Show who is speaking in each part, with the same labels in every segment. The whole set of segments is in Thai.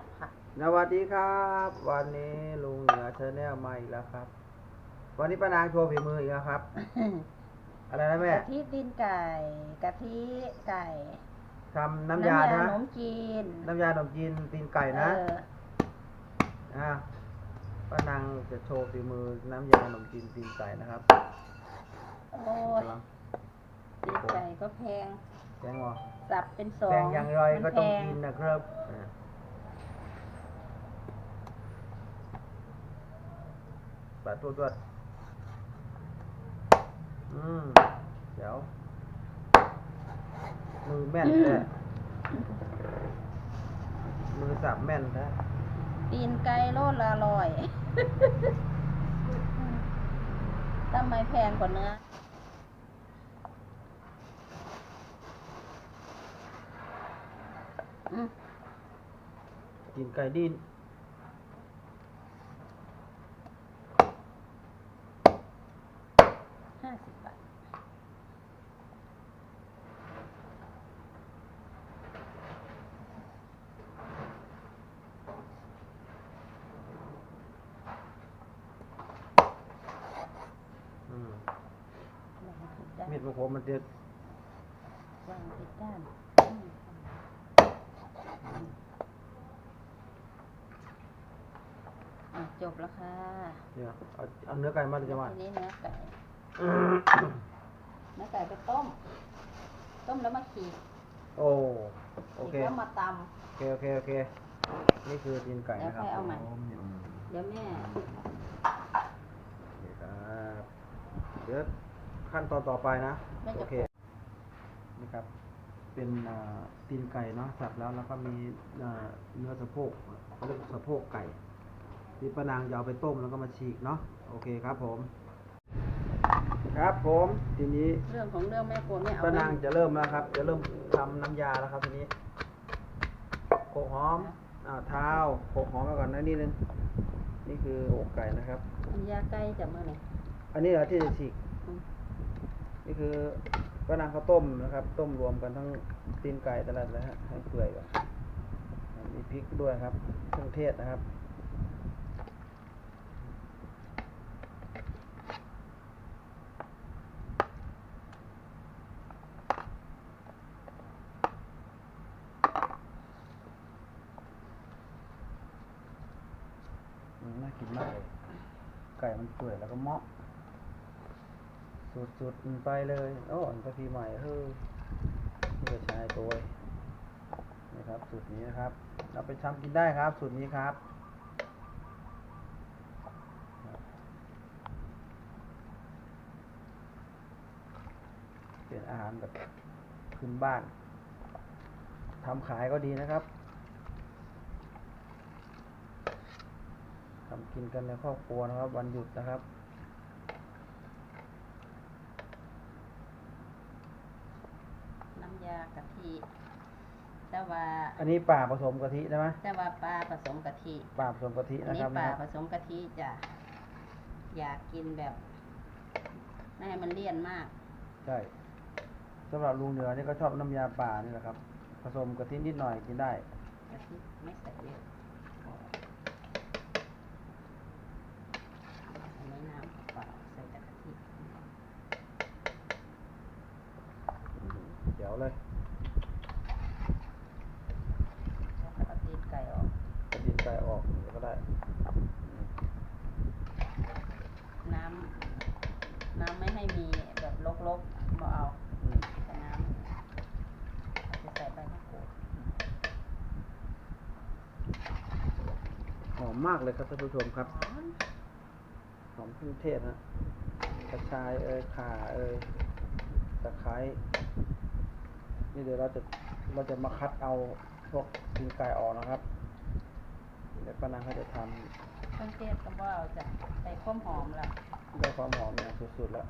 Speaker 1: ดค่ะ
Speaker 2: สวัสดีครับ วันนี้ลุงเหนือชาแนลมาอีกแล้วครับ วันนี้ป้านางโชว์ฝีมืออีกแล้วครับ อะไรนะแม่
Speaker 1: กะทิดินไก่กะทิไก่
Speaker 2: ทำน้ำยา
Speaker 1: ข
Speaker 2: นะ
Speaker 1: นมจีน
Speaker 2: น้ำยาขนมจีนตีนไก่นะ
Speaker 1: เออ
Speaker 2: อ่าป้านางจะโชว์ฝีมือน้ำยาขนมจีนตีนไก่นะครับ
Speaker 1: โอ้ย
Speaker 2: กำลัง
Speaker 1: ดินไก่ก็แพง
Speaker 2: แจ้งว่า
Speaker 1: สับเป็นสอง
Speaker 2: แพงอย่างไร
Speaker 1: มัน
Speaker 2: ก็ต้อง
Speaker 1: แพ
Speaker 2: กินนะครับอ่าปัดตัวตัวอืมเดี๋ยว มือแม่นแท้มือสับแม่นแท้
Speaker 1: ตีนไก่โลละร้อยทำไมแพงกว่าเนื้ออืม
Speaker 2: กินไก่ดิน
Speaker 1: ห้าสิบบาท
Speaker 2: อืม
Speaker 1: วางผิดด้าน
Speaker 2: มีดของผมมันจะ
Speaker 1: วางผิดด้านอืมอะจบแล้วค่ะ
Speaker 2: เนี่ยเอาเอาเนื้อไก่มาจะมา
Speaker 1: ทีนี้เนื้อไก่เนื้อไก่ไปต้ม ต้มแล้วมาขีด
Speaker 2: โอ้โอ
Speaker 1: ขีด
Speaker 2: เค
Speaker 1: แล้วมาต
Speaker 2: โอเคโอเคโอเคนี่คือตีนไก่นะครับ
Speaker 1: เดี๋ยวค่อยเอาใหม่
Speaker 2: ผมอืมำ
Speaker 1: เดี๋ยวแม่
Speaker 2: โอเคครับเดี๋ยว ขั้นตอนต่อไปนะ
Speaker 1: แม่จะ
Speaker 2: โอเคนี่ครับ เป็นอ่าตีนไก่เนาะสับแล้วแล้วก็มีอ่าเนื้อสะโพกเขาเรียกสะโพกไก่ที่ป้านางจะเอาไปต้มแล้วก็มาฉีกเนาะโอเคครับผม ครับผมทีนี้
Speaker 1: เรื่องของเรื่องแม่ครัวไม่เอา
Speaker 2: ป้านางจะเริ่มแล้วครับ จะเริ่มทำน้ำยาแล้วครับทีนี้โขกหอมอ่าเท้าโขกหอมมาก่อนนะนิดนึงนี่คืออกไก่นะครับ
Speaker 1: น้ำยาไก่จะเมื่อไหร่
Speaker 2: อันนี้เหรอที่จะฉีก
Speaker 1: อืม
Speaker 2: นี่คือป้านางข้าวต้มนะครับ ต้มรวมกันทั้งตีนไก่ตลาดเลยฮะให้เปื่อยก่อนมีพริกด้วยครับเครื่องเทศนะครับน่ากินมากเลย ไก่มันเปื่อยแล้วก็เมาะ สุดๆไปเลยโอ้อันกาแฟใหม่เฮ้ยนี่ก็ใช้ตัวนี่ครับสูตรนี้นะครับเราไปทำกินได้ครับสูตรนี้ครับเป็นอาหารแบบพื้นบ้านทำขายก็ดีนะครับทำกินกันในครอบครัวนะครับ วันหยุดนะครับ
Speaker 1: น้ำยากะ ทิแต่ว่า
Speaker 2: อันนี้ป่าผสมกะทิใช่ไหม
Speaker 1: แต่ว่าปลาผสมกะทิ
Speaker 2: ป่าผสมกะทิ
Speaker 1: อัน
Speaker 2: นะ
Speaker 1: นี้
Speaker 2: ครับ
Speaker 1: ปลา
Speaker 2: นะค
Speaker 1: ผ
Speaker 2: รับ
Speaker 1: สมกะทิจ้ะอยากกินแบบไม่ให้มันเลี่ยนมาก
Speaker 2: ใช่สำหรับลุงเหนือนี่ก็ชอบน้ำยาป่านี่แหละครับ ผสมกะทินิดหน่อยกินได้
Speaker 1: กะทิไม่ใส่เยอะอันนี้น้ำเปล่าใส่แต่กะทิ
Speaker 2: เดี๋ยวเลย
Speaker 1: แล้วก็เอาตีนไก่ออก
Speaker 2: กระดิ่งไก่ออกเดี๋ยวก็ได้
Speaker 1: น้ำน้ำไม่ให้มีแบบลกๆมาเอา
Speaker 2: อืม
Speaker 1: แต่น้ำเอาไปใส่ใบมะกรูด
Speaker 2: หอมมากเลยครับท่านผู้ชมครับ
Speaker 1: หอม
Speaker 2: หอมเครื่องเทศนะกระชายเอ่ยข่าเอ่ยตะไคร้นี่เดี๋ยวเราจะเราจะมาคัดเอาพวกตีนไก่ออกนะครับเดี๋ยวป้านางเขาจะท
Speaker 1: เครื่องเทศก็ว่าเอาจากใส่ข้มหอมแล้วำ
Speaker 2: ได้ความหอมอย่างสุดๆแล้ว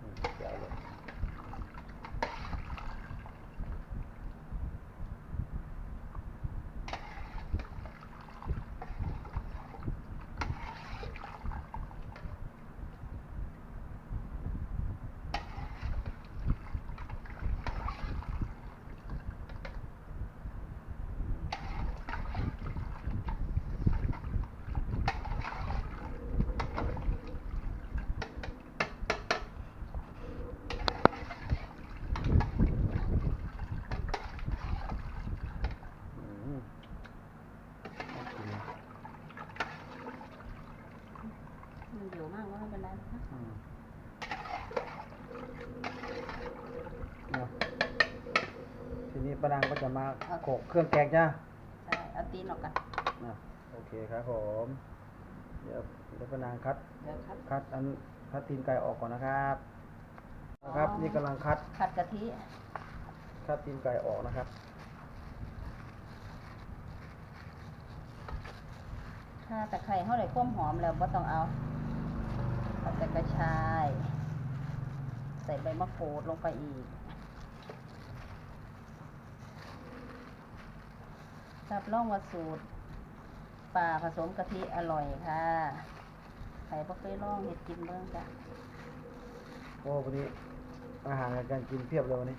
Speaker 2: อืมเดี๋ยวเลย
Speaker 1: เป็นไรนะคะ
Speaker 2: อืมเนาะ ทีนี้ป้านางก็จะมาโขลกเครื่องแกงจ้า
Speaker 1: ใช่เอาตีนออกกัน
Speaker 2: อะโอเคครับผม เดี๋ยวเดี๋ยวป้านางคัด
Speaker 1: เดี๋ยวครับ
Speaker 2: คัดอันคัดตีนไก่ออกก่อนนะครับนะครับ นี่กำลังคัด
Speaker 1: ผัดกะทิ
Speaker 2: คัดตีนไก่ออกนะครับ
Speaker 1: ถ้าตะไคร้เท่าไหร่ความหอมแล้วก็ต้องเอาเอาแต่กระชาย ใส่ใบมะกรูดลงไปอีก รับรองว่าสูตรปลาผสมกะทิอร่อยค่ะใครบ่เคยลองเห็ดกินเบิ่งจ้ะ
Speaker 2: โอ้วันนี้อาหารการกินเพียบเลยวันนี้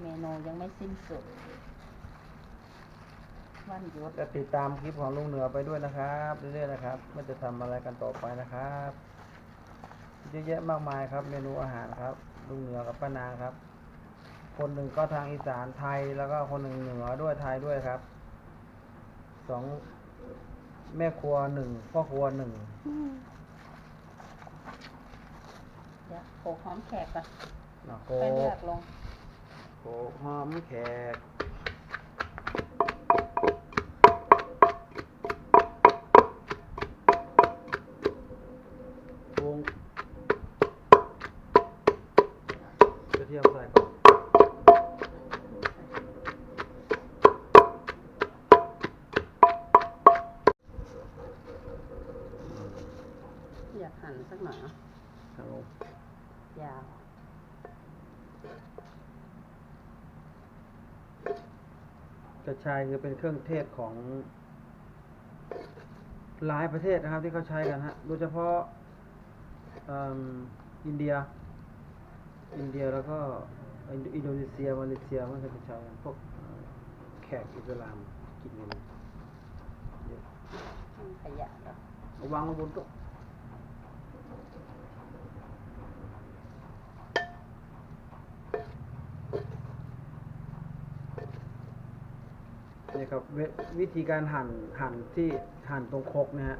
Speaker 1: เมนูยังไม่สิ้นสุด วันหยุด
Speaker 2: จะติดตามคลิปของลุงเหนือไปด้วยนะครับเรื่อยๆนะครับมันจะทำอะไรกันต่อไปนะครับเยอะแยะมากมายครับ เมนูอาหารครับลุงเหนือกับป้านางครับ คนหนึ่งก็ทางอีสานไทย แล้วก็คนหนึ่งเหนือด้วยไทยด้วยครับสองแม่ครัวหนึ่งพ่อครัวหนึ่ง
Speaker 1: เดี๋ยวโขลกหอมแขกก่อน
Speaker 2: นะโค
Speaker 1: ไปเลือกลง
Speaker 2: โคหอมแขก กระชายคือเป็นเครื่องเทศของ หลายประเทศนะครับที่เขาใช้กันฮะ โดยเฉพาะเอิ่มอินเดีย อินเดียแล้วก็อินอินโดนีเซีย มาเลเซียมันก็จะใช้กันพวกเอ่อแขกอิสลามกินกันเยอะ
Speaker 1: ทั้งขยะแล้ว
Speaker 2: เอาวางไว้บนโต๊ะ นี่ครับเววิธีการหั่นหั่นที่หั่นตรงครกนะฮะ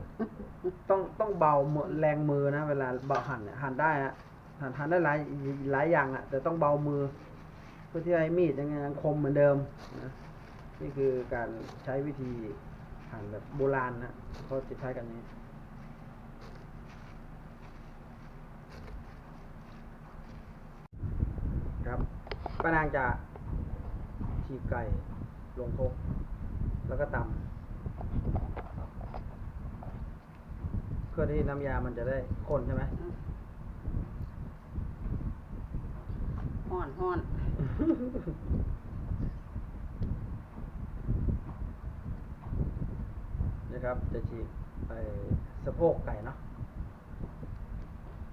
Speaker 2: ต้องต้องเบามือแรงมือนะ เวลาเบาหั่นเนี่ยหั่นได้ฮะหั่นหั่นได้หลายหลายอย่างอะแต่ต้องเบามือ เพื่อที่ให้มีดยังไงยังคมเหมือนเดิมนะนี่คือการใช้วิธีหั่นแบบโบราณนะเขาจะใช้กันอย่างนี้ครับป้านางจะฉีกไก่ลงครก แล้วก็ตำเพื่อที่น้ำยามันจะได้ข้นใช่ไหม
Speaker 1: ห้อนห้อน
Speaker 2: นะครับ จะฉีกไปสะโพกไก่เนาะ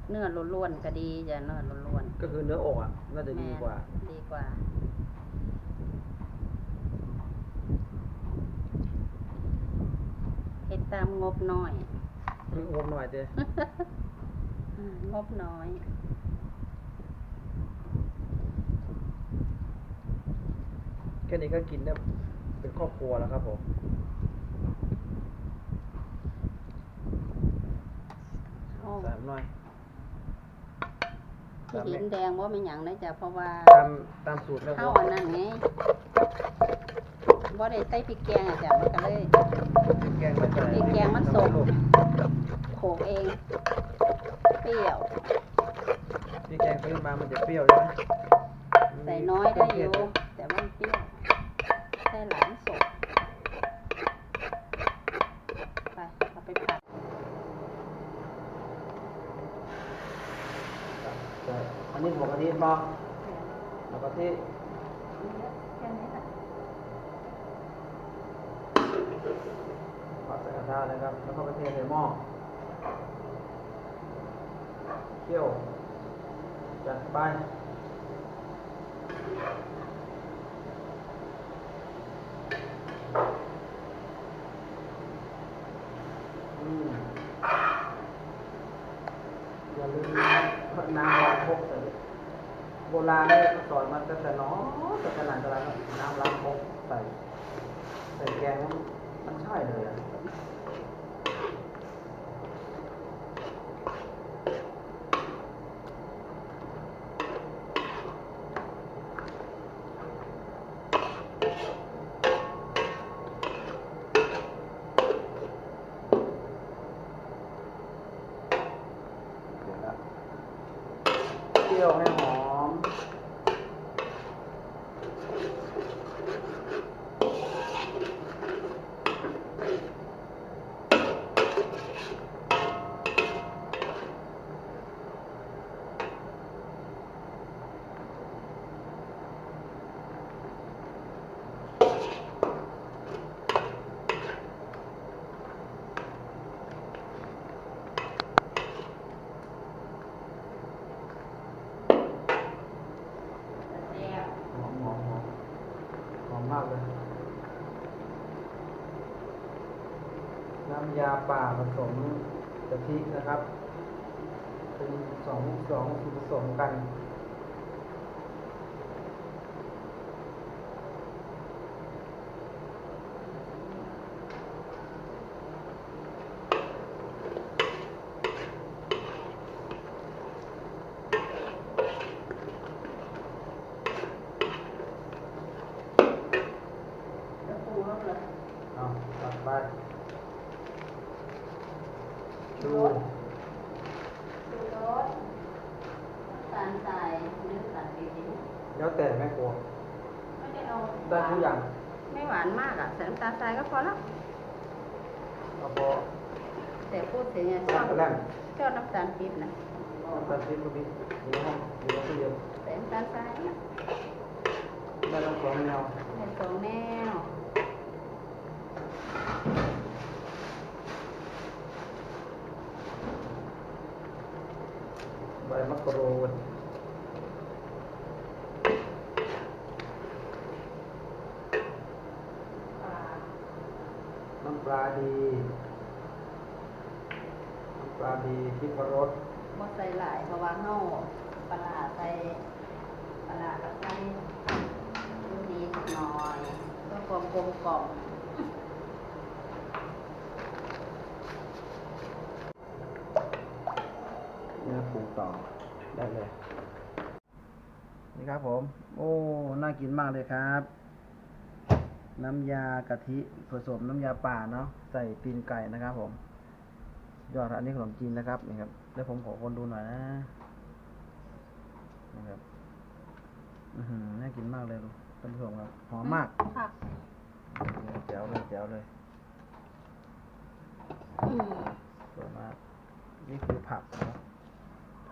Speaker 1: เนื้อล้วนๆก็ดีจ้ะเนื้อล้วน
Speaker 2: ก็คือเนื้ออกอะน่า
Speaker 1: ๆ
Speaker 2: จะดี
Speaker 1: แม่น
Speaker 2: กว่า
Speaker 1: ดีกว่า เฮ็ดตามงบน้อย
Speaker 2: งบหน่อยเจ้
Speaker 1: อืมงบน้อย
Speaker 2: แค่นี้ก็กินได้เป็นครอบครัวแล้วครับผม
Speaker 1: โอ้
Speaker 2: ใส่หน่อย
Speaker 1: ที่ดินแดงว่าเป็นหยังนะจ๊ะเพราะว่า
Speaker 2: ตามตามสูตรแล้ว
Speaker 1: เข้าอันนั้นไง บ่ได้ใส่พริกแกงอะจ้ะมันก็เลย
Speaker 2: แกงไม่ใส่
Speaker 1: พริกแกงมันสด
Speaker 2: ลูก
Speaker 1: โขกเอง เปรี้ยว
Speaker 2: พี่แกงซื้อมามันจะเปรี้ยวใช่ไหม
Speaker 1: ใส่น้อยได้อยู่ แต่ว่ามันเปรี้ยวใส่หลายสดไปเอาไปผัด
Speaker 2: ใช่อันนี้หัวกะทิบอกหัวกะทิ
Speaker 1: แค่นี้แหละ
Speaker 2: ผัดใส่กระทะนะครับ แล้วก็ไปเทใส่หม้อเคี่ยว จัดไปอย่าลืมน้ำล้างครกใส่โบราณเนี่ยสอนมาตั้งแต่น้อยตั้งแต่ไหนแต่ไรน้ำล้างครกใส่ ใส่แกงมันมันใช่เลยอะ ยวให้หอม
Speaker 1: แซ่บ
Speaker 2: หอมหอมหอมหอมมากเลย น้ำยาป่าผสมกะทินะครับ เป็นสองสองผสมกัน
Speaker 1: แล้วปรุงรสเลย
Speaker 2: เอตัดไป ดู
Speaker 1: ชูรสน้ำตาลทรายหรือน้ำตาลปี๊บ
Speaker 2: แล้วแต่แม่ครัว
Speaker 1: ไม่ได้เอา
Speaker 2: ได้ทุกอย่าง
Speaker 1: ไม่หวานมากอะใส่น้ำตาลทรายก็พอแล้ว
Speaker 2: เอาพอ
Speaker 1: แต่พูดถึงอะช
Speaker 2: แล้
Speaker 1: อ
Speaker 2: ว
Speaker 1: บ
Speaker 2: ก็แล่น
Speaker 1: ชอบน้ำตาลปี๊บนะ
Speaker 2: น้ำตาลปี๊บก็มีอยู่ในห้องอยู่ในตู้เย็น
Speaker 1: ใส่น้ำตาลทรายเนี่ย
Speaker 2: ได้ทั้งสองแนว
Speaker 1: เป็นสองแนว
Speaker 2: ใบมะกรูด
Speaker 1: ปลา
Speaker 2: น้ำปลาดี น้ำปลาดีพริกรส
Speaker 1: บ่ใส่หลายเพราะว่าเฮาปลาร้าใส่ปลาร้าก็ใส่ดูดีสักหน่อยเพื่อความกลมกล่อม
Speaker 2: เนื้อปรุงต่อ ได้เลย นี่ครับผม โอ้ น่ากินมากเลยครับ น้ำยากะทิผสมน้ำยาป่าเนาะ ใส่ตีนไก่นะครับผม ยอดอันนี้ขนมจีนนะครับ นี่ครับเดี๋ยวผมขอคนดูหน่อยนะนะครับ อือหือ น่ากินมากเลยท่านผู้ชมครับ หอมมาก
Speaker 1: ผัก
Speaker 2: แจ๋วเลยแจ๋วเลย
Speaker 1: อืม
Speaker 2: สวยมาก นี่คือผักนะครับ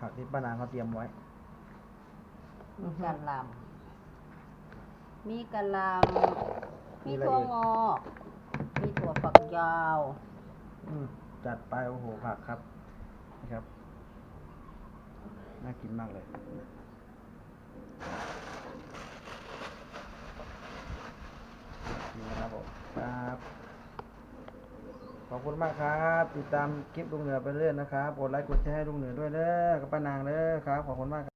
Speaker 2: ผักที่ป้านางเขาเตรียมไว้
Speaker 1: มีกะหล่ำมีกะหล่ำ
Speaker 2: มี
Speaker 1: มี
Speaker 2: อะไร
Speaker 1: ถั่ว
Speaker 2: อีก
Speaker 1: งอกมีถั่วฝักยาว
Speaker 2: อืมจัดไปโอ้โหผักครับนะครับ น่ากินมากเลยนี่นะครับผมครับ ขอบคุณมากครับ ติดตามคลิปลุงเหนือไปเรื่อยนะครับ กดไลค์กดแชร์ให้ลุงเหนือด้วยเด้อกับป้านางเด้อครับ ขอบคุณมากครับ